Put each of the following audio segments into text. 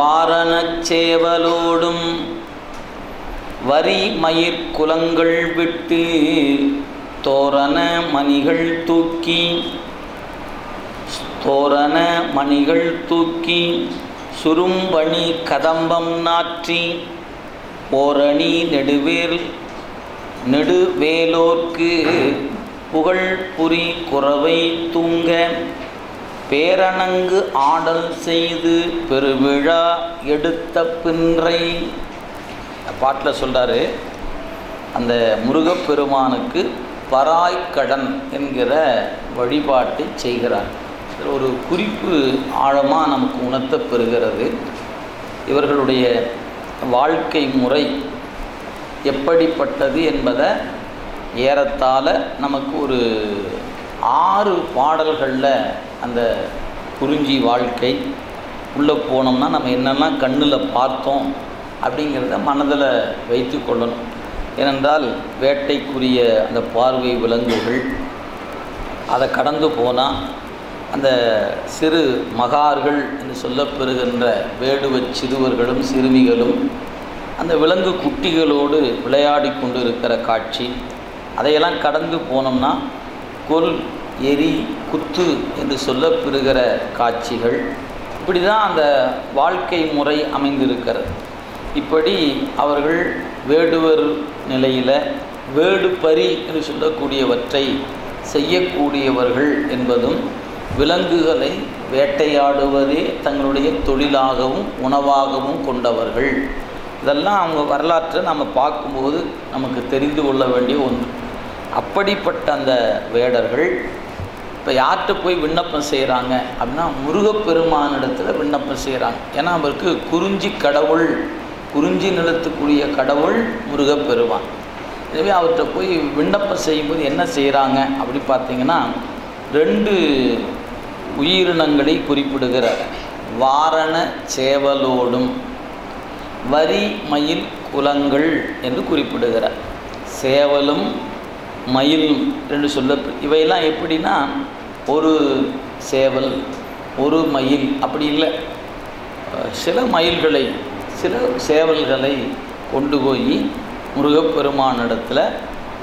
வாரணச்சேவலோடும் வரி மயிர் குலங்கள் விட்டு தோரண மணிகள் தூக்கி தோரண மணிகள் தூக்கி சுரும்பணி கதம்பம் நாற்றி ஓரணி நெடுவேல் நெடுவேலோர்க்கு புகழ் புரி குறவை தூங்க பேரணங்கு ஆடல் செய்து பெருவிழா எடுத்த பின்றை. பாட்டில் சொல்கிறாரு அந்த முருகப்பெருமானுக்கு பராய்க்கடன் என்கிற வழிபாட்டை செய்கிறார். ஒரு குறிப்பு ஆழமாக நமக்கு உணர்த்தப்பெறுகிறது இவர்களுடைய வாழ்க்கை முறை எப்படிப்பட்டது என்பதை ஏறத்தாழ நமக்கு ஒரு ஆறு பாடல்களில் அந்த குறிஞ்சி வாழ்க்கை உள்ளே போனோம்னா நம்ம என்னெல்லாம் கண்ணில் பார்த்தோம் அப்படிங்கிறத மனதில் வைத்து கொள்ளணும். ஏனென்றால் வேட்டைக்குரிய அந்த பார்வை விலங்குகள் அதை கடந்து போனால் அந்த சிறு மகார்கள் என்று சொல்லப்பெறுகின்ற வேடுவ சிறுவர்களும் சிறுமிகளும் அந்த விலங்கு குட்டிகளோடு விளையாடி கொண்டு இருக்கிற காட்சி. அதையெல்லாம் கடந்து போனோம்னா கொல் எரி குத்து என்று சொல்லப்பெறுகிற காட்சிகள் இப்படி தான் அந்த வாழ்க்கை முறை அமைந்திருக்கிறது. இப்படி அவர்கள் வேடுவர் நிலையில் வேடுபரி என்று சொல்லக்கூடியவற்றை செய்யக்கூடியவர்கள் என்பதும் விலங்குகளை வேட்டையாடுவதே தங்களுடைய தொழிலாகவும் உணவாகவும் கொண்டவர்கள். இதெல்லாம் அவங்க வரலாற்றை நம்ம பார்க்கும்போது நமக்கு தெரிந்து கொள்ள வேண்டிய ஒன்று. அப்படிப்பட்ட அந்த வேடர்கள் இப்போ யார்கிட்ட போய் விண்ணப்பம் செய்கிறாங்க அப்படின்னா முருகப்பெருமானிடத்தில் விண்ணப்பம் செய்கிறாங்க ஏன்னா அவருக்கு குறிஞ்சி கடவுள் குறிஞ்சி நிலத்துக்குரிய கடவுள் முருகப்பெருமான். எனவே அவர்கிட்ட போய் விண்ணப்பம் செய்யும்போது என்ன செய்கிறாங்க அப்படி பார்த்தீங்கன்னா ரெண்டு உயிரினங்களை குறிப்பிடுகிறார். வாரண சேவலோடும் வரி மயில் குலங்கள் என்று குறிப்பிடுகிறார். சேவலும் மயிலும் என்று சொல்ல இவையெல்லாம் எப்படின்னா ஒரு சேவல் ஒரு மயில் அப்படி இல்லை. சில மயில்களை சில சேவல்களை கொண்டு போய் முருகப்பெருமானிடத்தில்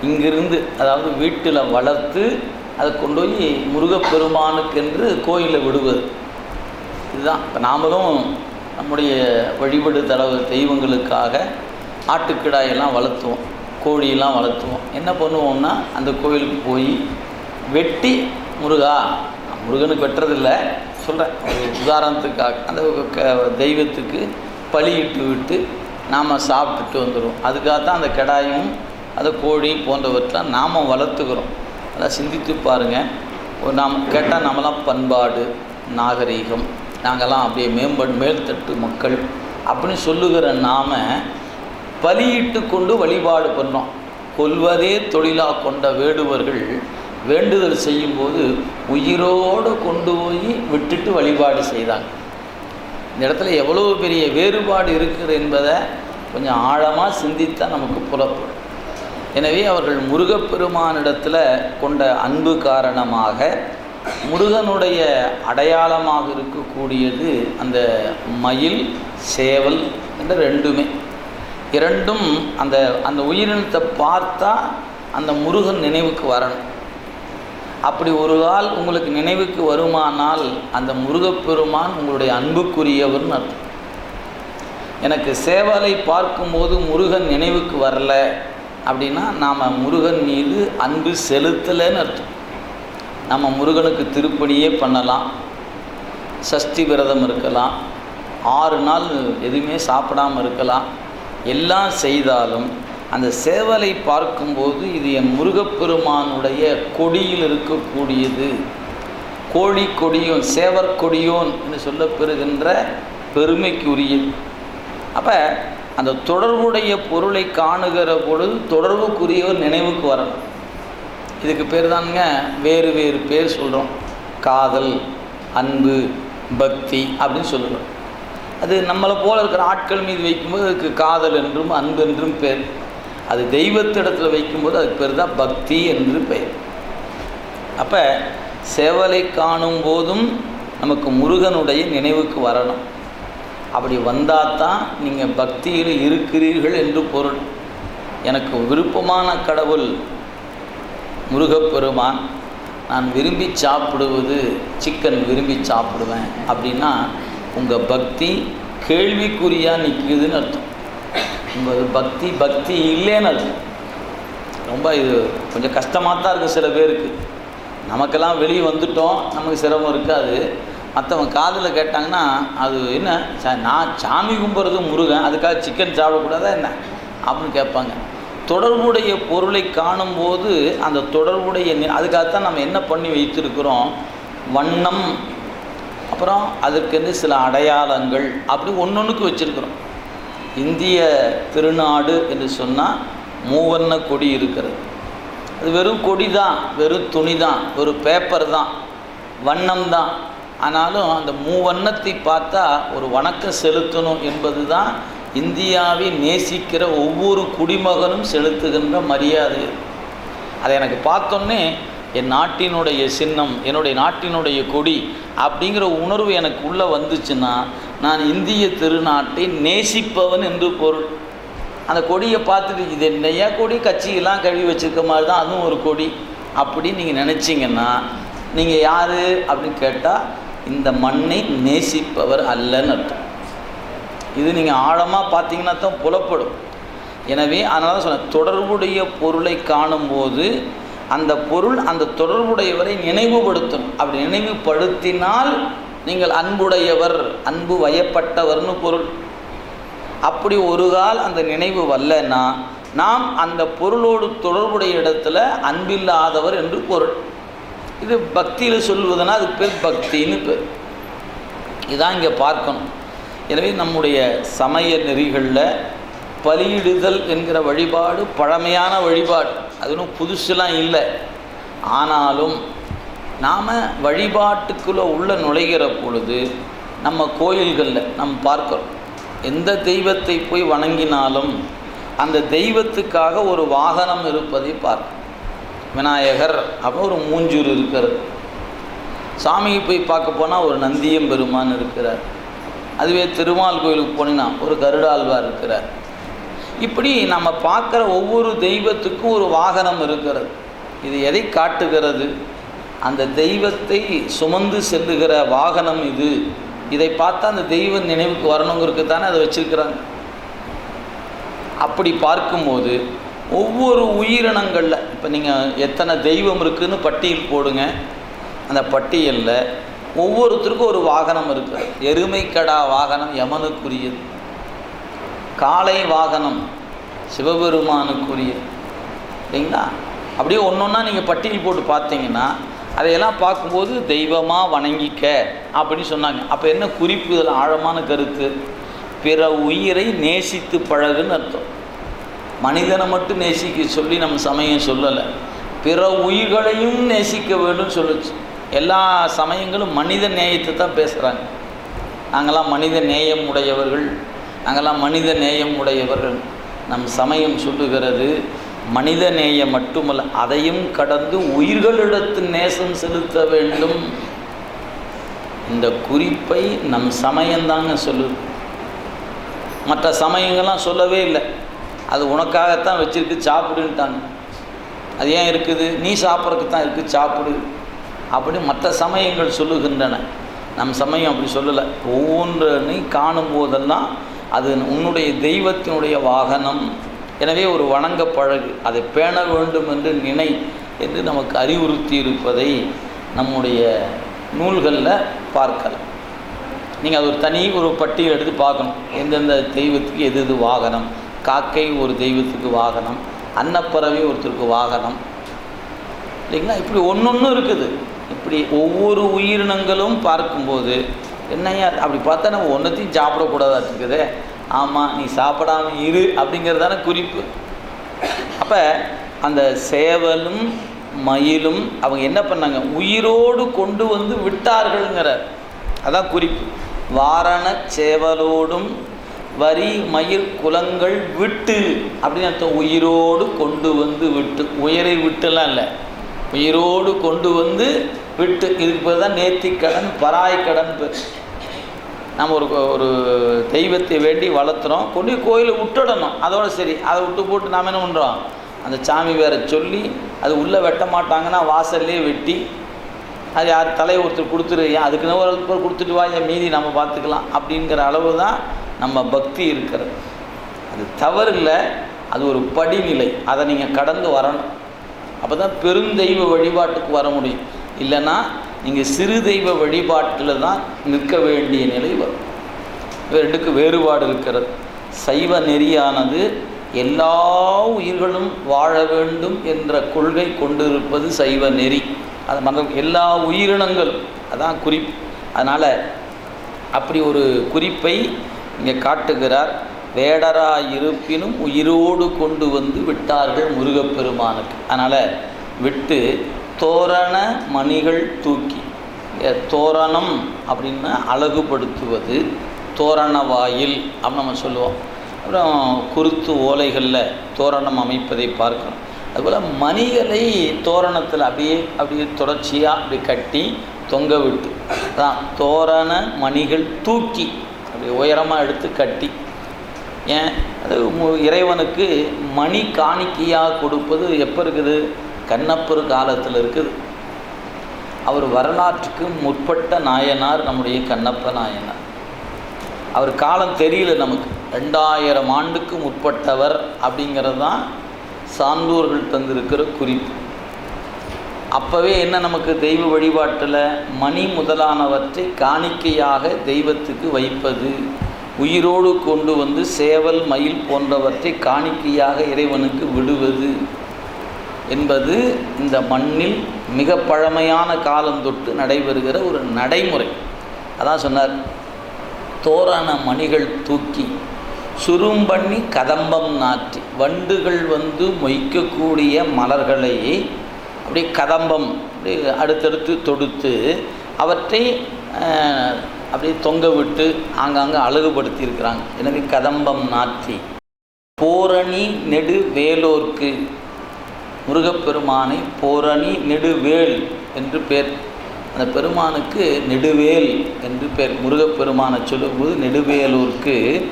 இங்கிருந்து அதாவது வீட்டில் வளர்த்து அதை கொண்டு போய் முருகப்பெருமானுக்கென்று கோயிலில் விடுவது. இதுதான். இப்போ நாமளும் நம்முடைய வழிபடு தளவு தெய்வங்களுக்காக ஆட்டுக்கிடாயெல்லாம் வளர்த்துவோம் கோழியெல்லாம் வளர்த்துவோம். என்ன பண்ணுவோம்னா அந்த கோயிலுக்கு போய் வெட்டி முருகா முருகனுக்கு வெட்டுறதில்ல. சொல்கிறேன் உதாரணத்துக்காக அந்த க- தெய்வத்துக்கு பலியிட்டு விட்டு நாம் சாப்பிட்டுட்டு வந்துடுவோம் அதுக்காக தான் அந்த கடாயும் அந்த கோழி போன்றவற்றெலாம் நாம் வளர்த்துக்கிறோம். அதை சிந்தித்து பாருங்கள் ஒரு நாம் கேட்டால் நம்மளாம் பண்பாடு நாகரீகம் நாங்கள்லாம் அப்படியே மேம்படு மேல்தட்டு மக்கள் அப்படின்னு சொல்லுகிற நாம் பலியிட்டு கொண்டு வழிபாடு பண்ணோம். கொல்வதே தொழிலாக கொண்ட வேடுவர்கள் வேண்டுதல் செய்யும்போது உயிரோடு கொண்டு போய் விட்டுட்டு வழிபாடு செய்தாங்க. இந்த இடத்துல எவ்வளோ பெரிய வேறுபாடு இருக்குது என்பதை கொஞ்சம் ஆழமாக சிந்தித்தால் நமக்கு புலப்படும். எனவே அவர்கள் முருகப்பெருமானிடத்தில் கொண்ட அன்பு காரணமாக முருகனுடைய அடையாளமாக இருக்கக்கூடியது அந்த மயில் சேவல் என்ற ரெண்டுமே. இரண்டும் அந்த அந்த உயிரினத்தை பார்த்தா அந்த முருகன் நினைவுக்கு வரணும். அப்படி ஒரு கால் உங்களுக்கு நினைவுக்கு வருமானால் அந்த முருகப்பெருமான் உங்களுடைய அன்புக்குரியவர்னு அர்த்தம். எனக்கு சேவலை பார்க்கும்போது முருகன் நினைவுக்கு வரல அப்படின்னா நாம் முருகன் மீது அன்பு செலுத்தலைன்னு அர்த்தம். நம்ம முருகனுக்கு திருப்பணியே பண்ணலாம். சஷ்டி விரதம் இருக்கலாம். ஆறு நாள் எதுவுமே சாப்பிடாம இருக்கலாம். எல்லாம் செய்தாலும் அந்த சேவலை பார்க்கும்போது இது என் முருகப்பெருமானுடைய கொடியில் இருக்கக்கூடியது. கோழி கொடியோன் சேவர் கொடியோன் என்று சொல்லப்பெறுகின்ற பெருமைக்குரியது அப்போ அந்த தொடர்புடைய பொருளை காணுகிற பொழுது தொடர்புக்குரியவர் நினைவுக்கு வரணும். இதுக்கு பேர் தானுங்க வேறு வேறு பேர் சொல்கிறோம் காதல் அன்பு பக்தி அப்படின்னு சொல்லுகிறோம் அது நம்மளை போல இருக்கிற ஆட்கள் மீது வைக்கும்போது அதுக்கு காதல் என்றும் அன்பு என்றும் பேர். அது தெய்வத்திடத்தில் வைக்கும்போது அதுக்கு பேர் தான் பக்தி என்று பெயர். அப்போ சேவலை காணும் போதும் நமக்கு முருகனுடைய நினைவுக்கு வரணும். அப்படி வந்தால் தான் நீங்கள் பக்தியில் இருக்கிறீர்கள் என்று பொருள். எனக்கு விருப்பமான கடவுள் முருகப்பெருமான். நான் விரும்பி சாப்பிடுவது சிக்கன் விரும்பி சாப்பிடுவேன். அப்படின்னா உங்கள் பக்தி கேள்விக்குறியாக நிற்குதுன்னு அர்த்தம். உங்கள் பக்தி பக்தி இல்லைன்னு அது. ரொம்ப இது கொஞ்சம் கஷ்டமாக தான் இருக்குது சில பேருக்கு. நமக்கெல்லாம் வெளியே வந்துட்டோம் நமக்கு சிரமம் இருக்காது. மற்றவங்க காதில் கேட்டாங்கன்னா அது என்ன சா- நான் சாமி கும்பிட்றது முருகன் அதுக்காக சிக்கன் சாப்பிடக்கூடாதா என்ன? அப்படின்னு கேட்பாங்க. தொடர்புடைய பொருளை காணும்போது அந்த தொடர்புடைய அதுக்காகத்தான் நம்ம என்ன பண்ணி வைத்திருக்கிறோம்? வண்ணம். அப்புறம் அதற்கென்று சில அடையாளங்கள் அப்படி ஒன்று ஒன்றுக்கு வச்சுருக்குறோம். இந்திய திருநாடு என்று சொன்னால் மூவர்ண கொடி இருக்கிறது. அது வெறும் கொடி தான் வெறும் துணி தான் ஒரு பேப்பர் தான் வண்ணம் தான். ஆனாலும் அந்த மூவண்ணத்தை பார்த்தா ஒரு வணக்கம் செலுத்தணும் என்பது தான் இந்தியாவை நேசிக்கிற ஒவ்வொரு குடிமகனும் செலுத்துகின்ற மரியாதை. அதை எனக்கு பார்த்தோன்னே என் நாட்டினுடைய சின்னம் என்னுடைய நாட்டினுடைய கொடி அப்படிங்கிற உணர்வு எனக்கு உள்ளே வந்துச்சுன்னா நான் இந்திய திருநாட்டை நேசிப்பவன் என்று பொருள். அந்த கொடியை பார்த்துட்டு இது என்னையா கொடி? கட்சியெல்லாம் கழுவி வச்சுருக்க மாதிரி தான் அதுவும் ஒரு கொடி. அப்படின்னு நீங்கள் நினச்சிங்கன்னா நீங்கள் யார் அப்படின்னு கேட்டால் இந்த மண்ணை நேசிப்பவர் அல்லன்னு அர்த்தம். இது நீங்கள் ஆழமாக பார்த்தீங்கன்னா தான் புலப்படும். எனவே அதனால தான் சொன்னேன் தொடர்புடைய பொருளை காணும்போது அந்த பொருள் அந்த தொடர்புடையவரை நினைவுபடுத்தும். அப்படி நினைவுபடுத்தினால் நீங்கள் அன்புடையவர் அன்பு வயப்பட்டவர்னு பொருள். அப்படி ஒரு கால் அந்த நினைவு வரலன்னா நாம் அந்த பொருளோடு தொடர்புடைய இடத்துல அன்பில்லாதவர் என்று பொருள். இது பக்தியில் சொல்வதுன்னா அது பேர் பக்தின்னு பேர். இதான் இங்கே பார்க்கணும். எனவே நம்முடைய சமய நெறிகளில் பலியிடுதல் என்கிற வழிபாடு பழமையான வழிபாடு. அது ஒன்றும் புதுசுலாம் இல்லை. ஆனாலும் நாம் வழிபாட்டுக்குள்ளே உள்ளே நுழைகிற பொழுது நம்ம கோயில்களில் நம்ம பார்க்கிறோம். எந்த தெய்வத்தை போய் வணங்கினாலும் அந்த தெய்வத்துக்காக ஒரு வாகனம் இருப்பதை பார்க்கும் விநாயகர் அப்போ ஒரு மூஞ்சூர் இருக்கிறது. சாமியை போய் பார்க்க போனால் ஒரு நந்தியம் பெருமான் இருக்கிறார். அதுவே திருமால் கோயிலுக்கு போனீங்கன்னா ஒரு கருடாழ்வார் இருக்கிறார். இப்படி நம்ம பார்க்குற ஒவ்வொரு தெய்வத்துக்கும் ஒரு வாகனம் இருக்கிறது. இது எதை காட்டுகிறது? அந்த தெய்வத்தை சுமந்து செல்லுகிற வாகனம் இது. இதை பார்த்தா அந்த தெய்வ நினைவுக்கு வரணுங்கிறதுக்கு தானே அதை வச்சிருக்கிறாங்க. அப்படி பார்க்கும்போது ஒவ்வொரு உயிரினங்களில் இப்போ நீங்கள் எத்தனை தெய்வம் இருக்குதுன்னு பட்டியல் போடுங்க. அந்த பட்டியலில் ஒவ்வொருத்தருக்கும் ஒரு வாகனம் இருக்குது எருமைக்கடா வாகனம் யமனுக்குரியது. காளை வாகனம் சிவபெருமானுக்குரியது. சரிங்களா அப்படியே ஒன்று ஒன்றா நீங்கள் பட்டியல் போட்டு பார்த்தீங்கன்னா அதையெல்லாம் பார்க்கும்போது தெய்வமாக வணங்கிக்க அப்படின்னு சொன்னாங்க. அப்போ என்ன குறிப்பு? இதில் ஆழமான கருத்து. பிற உயிரை நேசித்து பழகுன்னு அர்த்தம். மனிதனை மட்டும் நேசிக்க சொல்லி நம்ம சமயம் சொல்லலை. பிற உயிர்களையும் நேசிக்க வேண்டும் சொல்லுச்சு. எல்லா சமயங்களும் மனித நேயத்தை தான் பேசுகிறாங்க நாங்களாம் மனித நேயம் உடையவர்கள். நாங்களாம் மனித நேயம் உடையவர்கள். நம் சமயம் சொல்லுகிறது மனித நேயம் மட்டுமல்ல அதையும் கடந்து உயிர்களிடத்து நேசம் செலுத்த வேண்டும். இந்த குறிப்பை நம் சமயம்தாங்க சொல்லுது. மற்ற சமயங்கள்லாம் சொல்லவே இல்லை. அது உனக்காகத்தான் வச்சுருக்கு சாப்பிடுன்ட்டாங்க. அது ஏன் இருக்குது? நீ சாப்பிட்றதுக்கு தான் இருக்குது சாப்பிடு. அப்படி மற்ற சமயங்கள் சொல்லுகின்றன. நம் சமயம் அப்படி சொல்லலை. ஒவ்வொன்றையும் காணும் போதெல்லாம் அது உன்னுடைய தெய்வத்தினுடைய வாகனம். எனவே ஒரு வணங்க பழகு அதை பேண வேண்டும் என்று நினை என்று நமக்கு அறிவுறுத்தி இருப்பதை நம்முடைய நூல்களில் பார்க்கலாம். நீங்கள் அது ஒரு தனி ஒரு பட்டியல் எடுத்து பார்க்கணும். எந்தெந்த தெய்வத்துக்கு எது எது வாகனம் காக்கை ஒரு தெய்வத்துக்கு வாகனம் அன்னப்பறவை ஒருத்தருக்கு வாகனம் இல்லைங்களா? இப்படி ஒன்று இருக்குது. இப்படி ஒவ்வொரு உயிரினங்களும் பார்க்கும்போது என்னையா அப்படி பார்த்தா நம்ம ஒன்றத்தையும் சாப்பிடக்கூடாதா இருக்குது. ஆமாம் நீ சாப்பிடாம இரு அப்படிங்கிறதான குறிப்பு. அப்போ அந்த சேவலும் மயிலும் அவங்க என்ன பண்ணாங்க? உயிரோடு கொண்டு வந்து விட்டார்கள்ங்கிறார் அதான் குறிப்பு. வாரண சேவலோடும் வரி மயிர் குலங்கள் விட்டு அப்படின்னு அர்த்தம். உயிரோடு கொண்டு வந்து விட்டு உயிரை விட்டுலாம் இல்லை. உயிரோடு கொண்டு வந்து விட்டு. இதுக்கு பேர் தான் நேர்த்திக்கடன் பராய்க்கடன் பேர். நம்ம ஒரு ஒரு தெய்வத்தை வேண்டி வளர்த்துறோம். கொண்டு கோயிலை விட்டுடணும். அதோட சரி. அதை விட்டு போட்டு நாம் என்ன பண்ணுறோம் அந்த சாமி வேற சொல்லி அது உள்ளே வெட்ட மாட்டாங்கன்னா வாசல்லே வெட்டி அது யார் தலையை ஒருத்தர் கொடுத்துரு ஏன் அதுக்குன்னு ஒரு கொடுத்துட்டு வா ஏன் மீதி நம்ம பார்த்துக்கலாம் அப்படிங்கிற அளவு தான் நம்ம பக்தி இருக்கிறது. அது தவறு இல்லை அது ஒரு படிநிலை. அதை நீங்கள் கடந்து வரணும். அப்போ தான் பெருந்தெய்வ வழிபாட்டுக்கு வர முடியும். இல்லைன்னா நீங்கள் சிறு தெய்வ வழிபாட்டில் தான் நிற்க வேண்டிய நிலை வரும். ரெண்டுக்கு வேறுபாடு இருக்கிறது. சைவ நெறியானது எல்லா உயிர்களும் வாழ வேண்டும் என்ற கொள்கை கொண்டிருப்பது சைவ நெறி. அது மன எல்லா உயிரினங்களும் அதான் குறிப்பு. அதனால் அப்படி ஒரு குறிப்பை இங்கே காட்டுகிறார். வேடரா இருப்பினும் உயிரோடு கொண்டு வந்து விட்டார்கள் முருகப்பெருமானுக்கு. அதனால் விட்டு தோரண மணிகள் தூக்கி. தோரணம் அப்படின்னா அழகுபடுத்துவது தோரண வாயில் அப்படின்னு நம்ம சொல்லுவோம். அப்புறம் குருத்து ஓலைகளில் தோரணம் அமைப்பதை பார்க்கணும் அதுபோல் மணிகளை தோரணத்தில் அப்படியே அப்படியே தொடர்ச்சியாக அப்படி கட்டி தொங்க விட்டு அதான் தோரண மணிகள் தூக்கி அப்படி உயரமாக எடுத்து கட்டி. ஏன்? அது மு- இறைவனுக்கு மணி காணிக்கையாக கொடுப்பது எப்போ இருக்குது? கண்ணப்பர் காலத்தில் இருக்குது. அவர் வரலாற்றுக்கு முற்பட்ட நாயனார் நம்முடைய கண்ணப்ப நாயனார். அவர் காலம் தெரியல நமக்கு. ரெண்டாயிரம் ஆண்டுக்கு முற்பட்டவர் அப்படிங்கிறது தான் சான்றோர்கள் தந்திருக்கிற குறிப்பு. அப்போவே என்ன நமக்கு தெய்வ வழிபாட்டில் மணி முதலானவற்றை காணிக்கையாக தெய்வத்துக்கு வைப்பது உயிரோடு கொண்டு வந்து சேவல் மயில் போன்றவற்றை காணிக்கையாக இறைவனுக்கு விடுவது என்பது இந்த மண்ணில் மிக பழமையான காலம் தொட்டு நடைபெறுகிற ஒரு நடைமுறை. அதான் சொன்னார் தோரண மணிகள் தூக்கி சுரும்பண்ணி கதம்பம் நாற்றி வண்டுகள் வந்து மொய்க்கக்கூடிய மலர்களை அப்படியே கதம்பம் அப்படியே அடுத்தடுத்து தொடுத்து அவற்றை அப்படியே தொங்க விட்டு ஆங்காங்கே அழகுபடுத்தி இருக்கிறாங்க எனவே கதம்பம் நாற்றி போரணி நெடு வேலோர்க்கு முருகப்பெருமானை போரணி நெடுவேல் என்று பேர். அந்த பெருமானுக்கு நெடுவேல் என்று பேர். முருகப்பெருமானை சொல்லும்போது நெடுவேலூருக்கு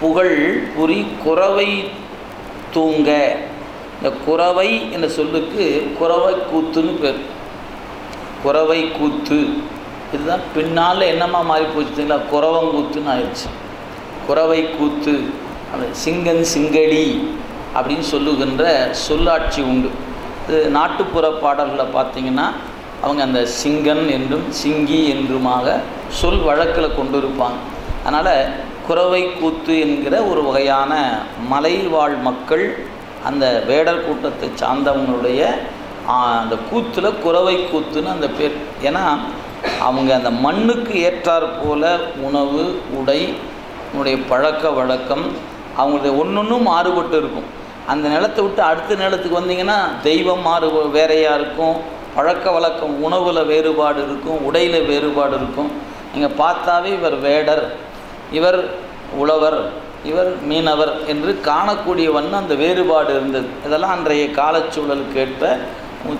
புகழ் புரி குறவை தூங்க. இந்த குறவை என்ற சொல்லுக்கு குறவை கூத்துன்னு பேர். குறவை கூத்து. இதுதான் பின்னால் என்னம்மா மாறி போச்சுங்களா குறவங்கூத்துன்னு ஆயிடுச்சு. குறவை கூத்து. அந்த சிங்கன் சிங்கடி. அப்படின்னு சொல்லுகின்ற சொல்லாட்சி உண்டு. இது நாட்டுப்புற பாடல்களில் பார்த்திங்கன்னா அவங்க அந்த சிங்கன் என்றும் சிங்கி என்றுமாக சொல் வழக்கில் கொண்டு இருப்பாங்க அதனால் குறவை கூத்து என்கிற ஒரு வகையான மலை வாழ் மக்கள் அந்த வேடர் கூட்டத்தை சார்ந்தவங்களுடைய அந்த கூத்தில் குறவை கூத்துன்னு அந்த பேர். ஏன்னா அவங்க அந்த மண்ணுக்கு ஏற்றாற் போல உணவு உடை உன்னுடைய பழக்க வழக்கம் அவங்களுடைய ஒன்றொன்றும் மாறுபட்டு இருக்கும். அந்த நிலத்தை விட்டு அடுத்த நிலத்துக்கு வந்தீங்கன்னா தெய்வம் மாறு வேறையாக இருக்கும். பழக்க வழக்கம் உணவில் வேறுபாடு இருக்கும் உடையில் வேறுபாடு இருக்கும். நீங்கள் பார்த்தாவே இவர் வேடர் இவர் உழவர் இவர் மீனவர் என்று காணக்கூடிய வண்ணம் அந்த வேறுபாடு இருந்தது. இதெல்லாம் அன்றைய காலச்சூழலுக்கு ஏற்ப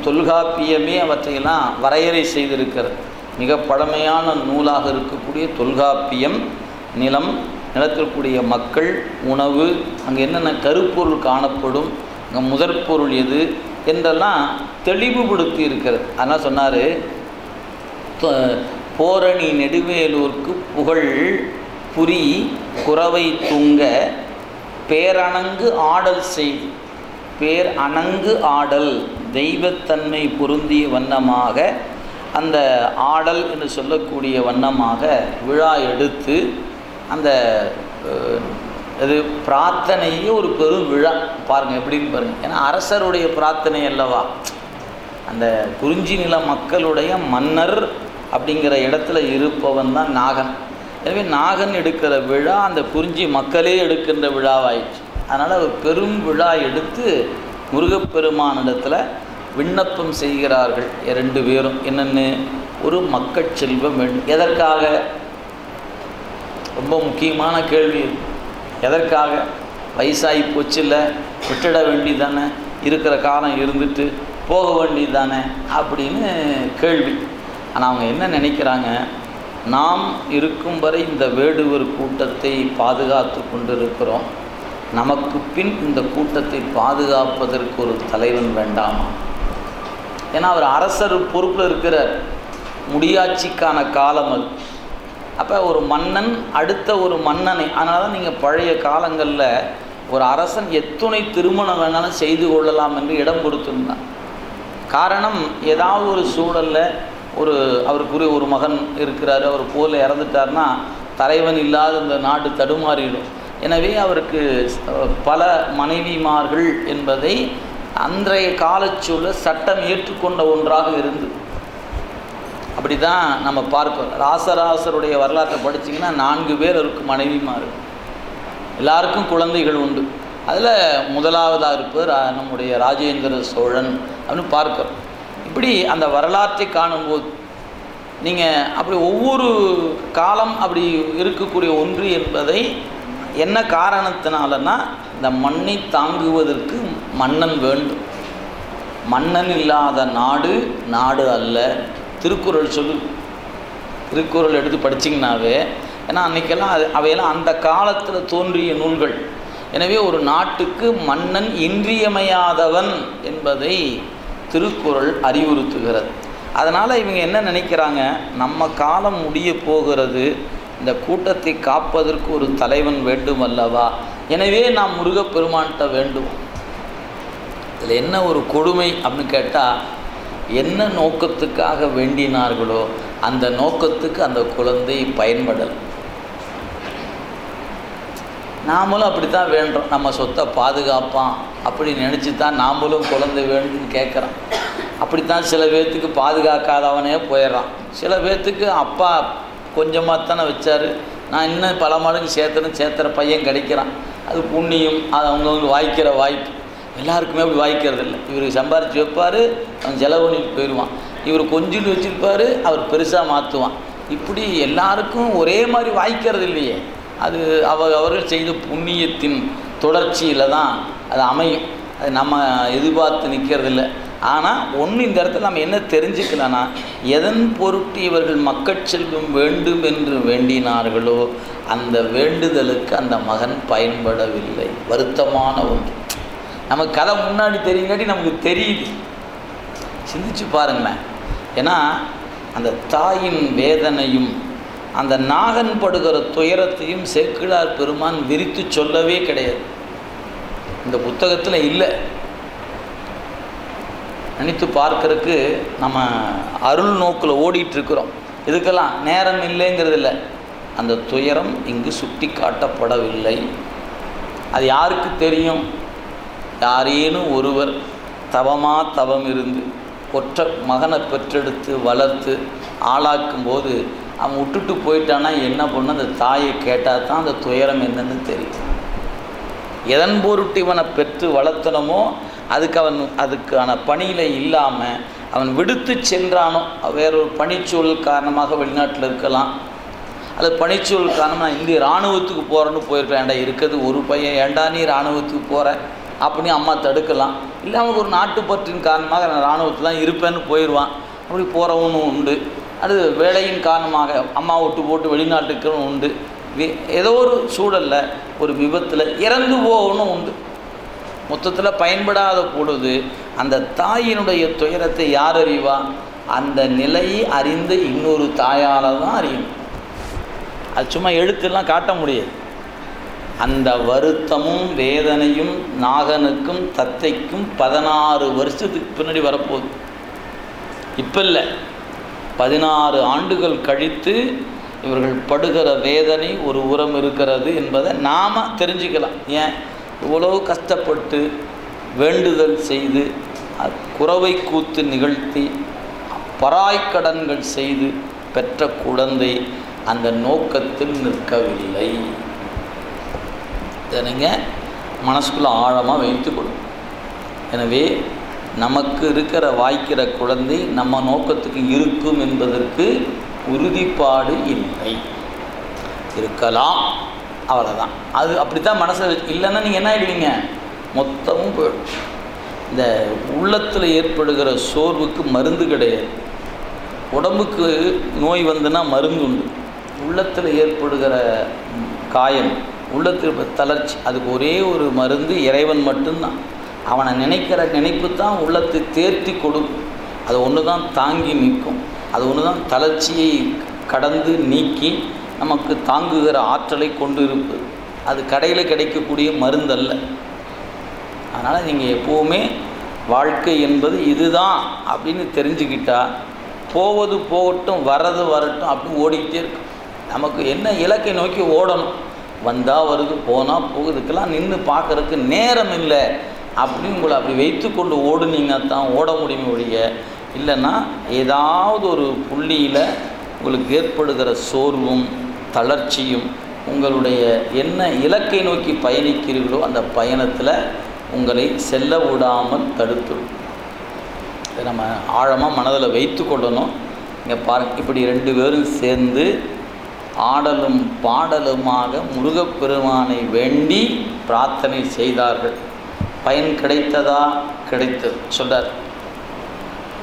தொல்காப்பியமே அவற்றையெல்லாம் வரையறை செய்திருக்கிறது. மிக பழமையான நூலாக இருக்கக்கூடிய தொல்காப்பியம் நிலம் நிலத்திற்குரிய மக்கள் உணவு அங்கே என்னென்ன கருப்பொருள் காணப்படும் அங்கே முதற் பொருள் எது என்றெல்லாம் தெளிவுபடுத்தி இருக்கிறது. அதனால் சொன்னார் போரணி நெடுவேலூர்க்கு புகழ் புரி குறவை துங்க பேரணங்கு ஆடல் செய்து பேர் அணங்கு ஆடல் தெய்வத்தன்மை பொருந்திய வண்ணமாக அந்த ஆடல் என்று சொல்லக்கூடிய வண்ணமாக விழா எடுத்து அந்த இது பிரார்த்தனையே ஒரு பெரும் விழா. பாருங்கள் எப்படின்னு பாருங்கள் ஏன்னா அரசருடைய பிரார்த்தனை அல்லவா? அந்த குறிஞ்சி நில மக்களுடைய மன்னர் அப்படிங்கிற இடத்துல இருப்பவன் தான் நாகன். எனவே நாகன் எடுக்கிற விழா அந்த குறிஞ்சி மக்களே எடுக்கின்ற விழாவாயிடுச்சு அதனால் அவர் பெரும் விழா எடுத்து முருகப்பெருமானிடத்தில் விண்ணப்பம் செய்கிறார்கள். ரெண்டு பேரும். என்னென்னு? ஒரு மக்கள் செல்வம் வேண்டும். எதற்காக? ரொம்ப முக்கியமான கேள்வி. எதற்காக? வயசாகி போச்சுல்ல விட்டுட வேண்டியதானே இருக்கிற காலம் இருந்துட்டு போக வேண்டியதானே அப்படின்னு கேள்வி. ஆனால் அவங்க என்ன நினைக்கிறாங்க? நாம் இருக்கும் வரை இந்த வேடுவர் கூட்டத்தை பாதுகாத்து கொண்டிருக்கிறோம். நமக்கு பின் இந்த கூட்டத்தை பாதுகாப்பதற்கு ஒரு தலைவன் வேண்டாமா? ஏன்னா அவர் அரசர் பொறுப்பில் இருக்கிறார். முடியாட்சிக்கான காலம் அது. அப்போ ஒரு மன்னன் அடுத்த ஒரு மன்னனை அதனால தான் நீங்கள் பழைய காலங்களில் ஒரு அரசன் எத்துணை திருமணம் வேணாலும் செய்து கொள்ளலாம் என்று இடம் கொடுத்துருந்தான். காரணம் ஏதாவது ஒரு சூழலில் ஒரு அவருக்குரிய ஒரு மகன் இருக்கிறாரு அவர் போல இறந்துட்டார்னா தலைவன் இல்லாத இந்த நாடு தடுமாறிடும். எனவே அவருக்கு பல மனைவிமார்கள் என்பதை அன்றைய காலச்சூழல் சட்டம் ஏற்றுக்கொண்ட ஒன்றாக இருந்தது. அப்படி தான் நம்ம பார்க்கிறோம் ராசராசருடைய வரலாற்றை படிச்சிங்கன்னா நான்கு பேர் இருக்கும் மனைவிமார் எல்லாருக்கும் குழந்தைகள் உண்டு. அதில் முதலாவதாக இருப்பவர் நம்முடைய ராஜேந்திர சோழன் அப்படின்னு பார்க்குறோம் இப்படி அந்த வரலாற்றை காணும்போது நீங்கள் அப்படி ஒவ்வொரு காலம் அப்படி இருக்கக்கூடிய ஒன்று என்பதை என்ன காரணத்தினாலனா இந்த மண்ணை தாங்குவதற்கு மன்னன் வேண்டும். மன்னன் இல்லாத நாடு நாடு அல்ல. திருக்குறள் சொல்லு திருக்குறள் எடுத்து படிச்சிங்கனாவே ஏன்னா அன்றைக்கெல்லாம் அது அவையெல்லாம் அந்த காலத்தில் தோன்றிய நூல்கள். எனவே ஒரு நாட்டுக்கு மன்னன் இன்றியமையாதவன் என்பதை திருக்குறள் அறிவுறுத்துகிறது. அதனால் இவங்க என்ன நினைக்கிறாங்க? நம்ம காலம் முடிய போகிறது இந்த கூட்டத்தை காப்பதற்கு ஒரு தலைவன் வேண்டும் அல்லவா எனவே நாம் முருகப்பெருமான்கிட்ட வேண்டும். இதில் என்ன ஒரு கொடுமை அப்படின்னு கேட்டால் என்ன நோக்கத்துக்காக வேண்டினார்களோ அந்த நோக்கத்துக்கு அந்த குழந்தை பயன்படல். நாமளும் அப்படி தான் வேண்டுறோம். நம்ம சொத்தை பாதுகாப்பான் அப்படி நினச்சி தான் நாமளும் குழந்தை வேணும்னு கேட்குறான் அப்படித்தான் சில பேர்த்துக்கு பாதுகாக்காதவனே போயிடுறான். சில பேர்த்துக்கு அப்பா கொஞ்சமாக தானே வச்சார். நான் இன்னும் பல மடங்கு சேர்த்துன்னு சேர்த்துற பையன் கிடைக்கிறான். அது புண்ணியம் அது அவங்கவுங்க வாய்க்கிற வாய்ப்பு. எல்லாருக்குமே அப்படி வாய்க்கிறது இல்லை இவர் சம்பாரித்து வைப்பார் அவன் செலவு பண்ணிட்டு போயிடுவான். இவர் கொஞ்சம் வச்சுருப்பார் அவர் பெருசாக மாற்றுவான் இப்படி எல்லாருக்கும் ஒரே மாதிரி வாய்க்கிறது இல்லையே. அது அவ அவர்கள் செய்த புண்ணியத்தின் தொடர்ச்சியில் தான் அது அமையும். அது நம்ம எதிர்பார்த்து நிற்கிறது இல்லை ஆனால் ஒன்று இந்த இடத்துல நம்ம என்ன தெரிஞ்சுக்கலாம்னா எதன் பொருட்டு இவர்கள் மக்கள் செல்வம் வேண்டும் என்று வேண்டினார்களோ அந்த வேண்டுதலுக்கு அந்த மகன் பயன்படவில்லை. வருத்தமான ஒன்று. நமக்கு கதை முன்னாடி தெரியுங்காட்டி நமக்கு தெரியுது. சிந்திச்சு பாருங்களேன். ஏன்னா அந்த தாயின் வேதனையும் அந்த நாகன் படுகிற துயரத்தையும் சேக்கிழார் பெருமான் விரித்து சொல்லவே கிடையாது. இந்த புத்தகத்தில் இல்லை. நினைத்து பார்க்கறதுக்கு நம்ம அருள் நோக்கில் ஓடிட்டுருக்கிறோம். இதுக்கெல்லாம் நேரம் இல்லைங்கிறது இல்லை அந்த துயரம் இங்கு சுட்டி காட்டப்படவில்லை அது யாருக்கு தெரியும்? யாரேனும் ஒருவர் தவமா தவம் இருந்து ஒற்ற மகனை பெற்றெடுத்து வளர்த்து ஆளாக்கும் போது அவன் விட்டுட்டு போயிட்டான்னா என்ன பண்ண அந்த தாயை கேட்டால் தான் அந்த துயரம் என்னன்னு தெரியும். எதன் பொருட்டு இவனை பெற்று வளர்த்தனமோ அதுக்கு அவன் அதுக்கான பணியில் இல்லாமல் அவன் விடுத்து சென்றானோ வேறொரு பணிச்சூழல் காரணமாக வெளிநாட்டில் இருக்கலாம். அது பணிச்சூழல் காரணமாக நான் இந்திய இராணுவத்துக்கு போகிறேன்னு போயிருக்கலாம். ஏன்டா இருக்கிறது ஒரு பையன். ஏண்டா நீ இராணுவத்துக்கு போகிற அப்படின்னு அம்மா தடுக்கலாம். இல்லை அவனுக்கு ஒரு நாட்டுப்பற்றின் காரணமாக நான் இராணுவத்தில் தான் இருப்பேன்னு போயிடுவான். அப்படி போகிறவனும் உண்டு. அது வேலையின் காரணமாக அம்மா விட்டு போட்டு வெளிநாட்டுக்கும் உண்டு. வி- ஏதோ ஒரு சூழலில் ஒரு விபத்தில் இறந்து போகணும் உண்டு. மொத்தத்தில் பயன்படாத பொழுது அந்த தாயினுடைய துயரத்தை யார் அறிவா? அந்த நிலையை அறிந்து இன்னொரு தாயால் தான் அறியும் அது சும்மா எழுத்துலாம் காட்ட முடியாது. அந்த வருத்தமும் வேதனையும் நாகனுக்கும் தத்தைக்கும் பதினாறு வருஷத்துக்கு பின்னாடி வரப்போகுது. இப்போ இல்லை பதினாறு ஆண்டுகள் கழித்து இவர்கள் படுகிற வேதனை ஒரு உரம் இருக்கிறது என்பதை நாம் தெரிஞ்சுக்கலாம். ஏன்? இவ்வளோ கஷ்டப்பட்டு வேண்டுதல் செய்து குறவை கூத்து நிகழ்த்தி பராய்க்கடன்கள் செய்து பெற்ற குழந்தை அந்த நோக்கத்தில் நிற்கவில்லை. நீங்கள் மனசுக்குள்ளே ஆழமாக வைத்துக்கொள்ளும் எனவே நமக்கு இருக்கிற வாய்க்கிற குழந்தை நம்ம நோக்கத்துக்கு இருக்கும் என்பதற்கு உறுதிப்பாடு இல்லை. இருக்கலாம் அவ்வளோதான் அது அப்படி தான் மனசில் இல்லைன்னா நீங்கள் என்ன ஆகிடுவீங்க மொத்தமும் போயிடும். இந்த உள்ளத்தில் ஏற்படுகிற சோர்வுக்கு மருந்து கிடையாது. உடம்புக்கு நோய் வந்துன்னா மருந்து உண்டு உள்ளத்தில் ஏற்படுகிற காயம் உள்ளத்தில் தளர்ச்சி. அதுக்கு ஒரே ஒரு மருந்து இறைவன் மட்டும்தான். அவனை நினைக்கிற நினைப்பு தான் உள்ளத்தை தேர்த்தி கொடுக்கும். அது ஒன்று தான் தாங்கி நிற்கும். அது ஒன்று தான் தளர்ச்சியை கடந்து நீக்கி நமக்கு தாங்குகிற ஆற்றலை கொண்டு இருப்பது அது கடையில் கிடைக்கக்கூடிய மருந்தல்ல. அதனால் நீங்கள் எப்போவுமே வாழ்க்கை என்பது இதுதான் அப்படின்னு தெரிஞ்சுக்கிட்டால் போவது போகட்டும் வர்றது வரட்டும் அப்படின்னு ஓடிக்கிட்டே இருக்கும். நமக்கு என்ன இலக்கை நோக்கி ஓடணும்? வந்தால் வருது போனால் போகுதுக்கெல்லாம் நின்று பார்க்குறதுக்கு நேரம் இல்லை. அப்படின்னு உங்களை அப்படி வைத்து கொண்டு ஓடுனீங்க தான் ஓட முடியும் ஒழிய இல்லைன்னா ஏதாவது ஒரு புள்ளியில் உங்களுக்கு ஏற்படுகிற சோர்வும் தளர்ச்சியும் உங்களுடைய என்ன இலக்கை நோக்கி பயணிக்கிறீர்களோ அந்த பயணத்தில் உங்களை செல்ல விடாமல் தடுத்துடும் இதை நம்ம ஆழமாக மனதில் வைத்து கொள்ளணும் இங்கே பாருங்க இப்படி ரெண்டு பேரும் சேர்ந்து ஆடலும் பாடலுமாக முருகப்பெருமானை வேண்டி பிரார்த்தனை செய்தார்கள். பயன் கிடைத்ததா? கிடைத்தது. சொல்கிறார்